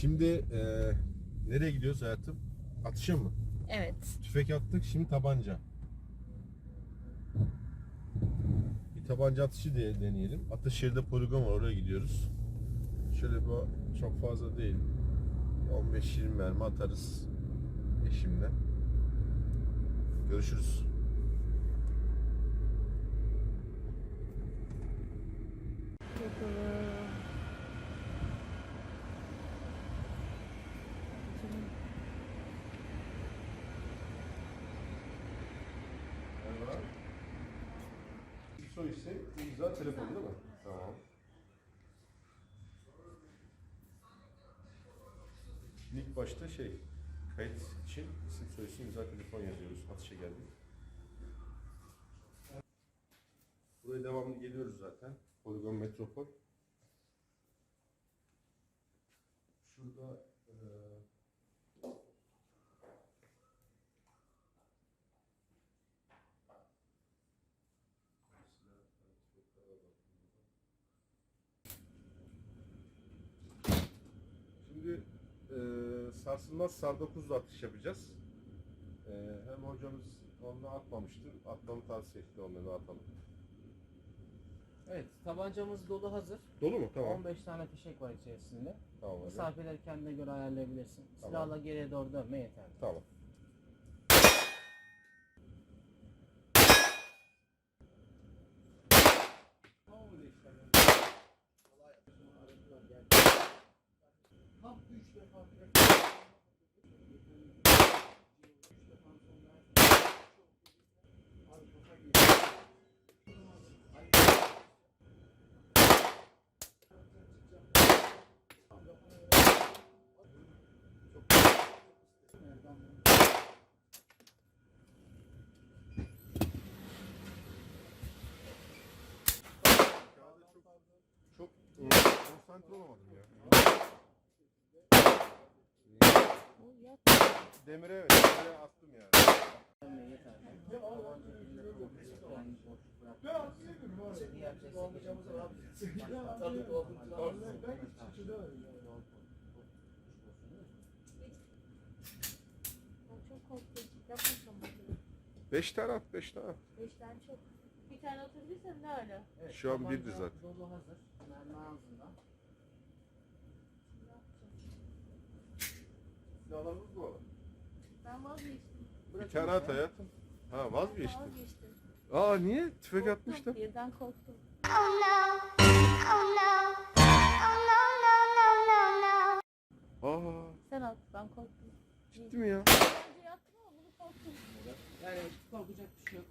Şimdi e, nereye gidiyoruz hayatım? Atışa mı? Evet. Tüfek attık şimdi tabanca. Bir tabanca atışı de deneyelim. Ataşehir'de poligon var oraya gidiyoruz. Şöyle bu çok fazla değil. 15-20 mermi atarız eşimle. Görüşürüz. Merhaba. Soy isim, imza, telefon değil mi? Tamam. İlk başta şey, kayıt için isim, soy isim, imza, telefon yazıyoruz. Atışa geldik. Buraya devamlı geliyoruz zaten. Poligon Metropol. Şurada eee Şimdi e, sarsılmaz sar 9'da atış yapacağız. E, hem hocamız onunla atmamıştı. Atmamı tavsiye etti onunla da atalım. Evet, tabancamız dolu hazır. Dolu mu? Tamam. 15 tane fişek var içerisinde. Tamam hocam. Mesafeleri kendine göre ayarlayabilirsin. Tamam. Silahla geriye doğru dönme yeterli. Tamam. Çok konsantre olamadım ya. Demire evet, demire attım yani. Çok korktum. 5 tane at, 5 tane. Beşten çok. Bir tane atabilirsen ne ala? Evet, Şu an birdi zaten. Dolu hazır. Mermi ağzında. Ne yapacağım? Silahlarımız bu. Ben vazgeçtim. At hayatım. Ha vazgeçtin. vazgeçtim. Aa niye? Tüfek Korktum, atmıştım. Birden korktum. Oh no. Oh no. Oh no, no, no, no, no. Aa Sen at. Ben korktum. ciddi mi ya? Bence yaptım ama bunu korktum. Yani korkacak bir şey yok.